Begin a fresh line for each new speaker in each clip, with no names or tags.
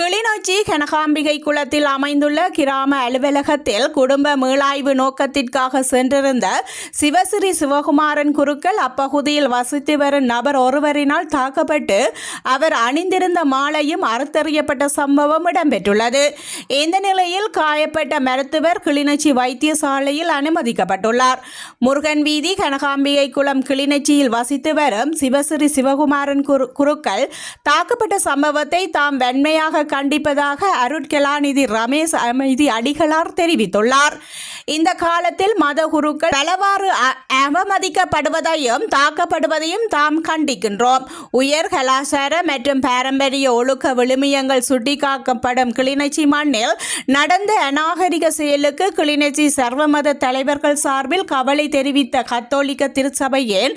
கிளிநொச்சி கனகாம்பிகை குளத்தில் அமைந்துள்ள கிராம அலுவலகத்தில் குடும்ப மீளாய்வு நோக்கத்திற்காக சென்றிருந்த சிவசிறி சிவகுமாரன் குருக்கள் அப்பகுதியில் வசித்து வரும் நபர் ஒருவரினால் தாக்கப்பட்டு அவர் அணிந்திருந்த மாலையும் அறுத்தறியப்பட்ட சம்பவம் இடம்பெற்றுள்ளது. இந்த நிலையில் காயப்பட்ட மருத்துவர் கிளிநொச்சி வைத்தியசாலையில் அனுமதிக்கப்பட்டுள்ளார். முருகன் வீதி கனகாம்பிகை குளம் கிளிநொச்சியில் வசித்து வரும் சிவசிறி சிவகுமாரன் குரு குருக்கள் தாக்கப்பட்ட சம்பவத்தை தாம் வெண்மையாக கண்டிப்பதாக அருட்கலாநிதி ரமேஷ் அமைதி அடிகளார் தெரிவித்துள்ளார். இந்த காலத்தில் மத குருக்கள் பலவாறு அ- அவமதிக்கப்படுவதையும் தாக்கப்படுவதையும் தாம் கண்டிக்கின்றோம். உயர் கலாச்சார மற்றும் பாரம்பரிய ஒழுக்க விழுமியங்கள் சுட்டிக்காக்கப்படும் கிளிநொச்சி மண்ணில் நடந்த அநாகரிக செயலுக்கு கிளிநொச்சி சர்வமத தலைவர்கள் சார்பில் கவலை தெரிவித்த கத்தோலிக்க திருச்சபையின்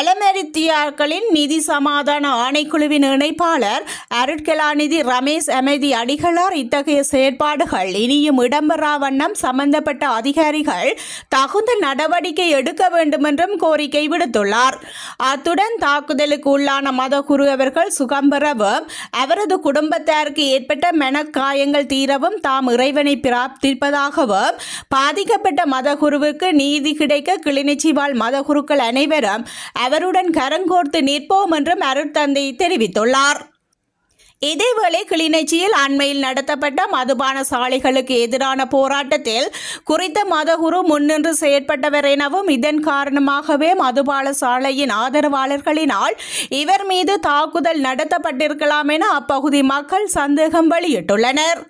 அலமெரித்தியாக்களின் நிதி சமாதான ஆணைக்குழுவின் இணைப்பாளர் அருட்கலாநிதி ரமேஷ் அமைதி அடிகளார் இத்தகைய செயற்பாடுகள் இனியும் இடம்பெறா வண்ணம் சம்பந்தப்பட்ட அதிகாரிகள் தகுந்த நடவடிக்கை எடுக்க வேண்டுமென்றும் கோரிக்கை விடுத்துள்ளார். அத்துடன் தாக்குதலுக்கு உள்ளான மதகுரு அவர்கள் சுகம் பெறவும் அவரது குடும்பத்தாருக்கு ஏற்பட்ட மனக்காயங்கள் தீரவும் தாம் இறைவனை பிரார்த்திப்பதாகவும் பாதிக்கப்பட்ட மதகுருவுக்கு நீதி கிடைக்க கிளிநொச்சி வாழ் மதகுருக்கள் அனைவரும் அவருடன் கரங்கோர்த்து நிற்போம் என்றும் அருட்தந்தை தெரிவித்துள்ளார். இதேவேளை கிளிநொச்சியில் அண்மையில் நடத்தப்பட்ட மதுபான சாலைகளுக்கு எதிரான போராட்டத்தில் குறித்த மதகுரு முன்னின்று செயற்பட்டவர் எனவும் இதன் காரணமாகவே மதுபான சாலையின் ஆதரவாளர்களினால் இவர் மீது தாக்குதல் நடத்தப்பட்டிருக்கலாம் என அப்பகுதி மக்கள் சந்தேகம் வெளியிட்டுள்ளனர்.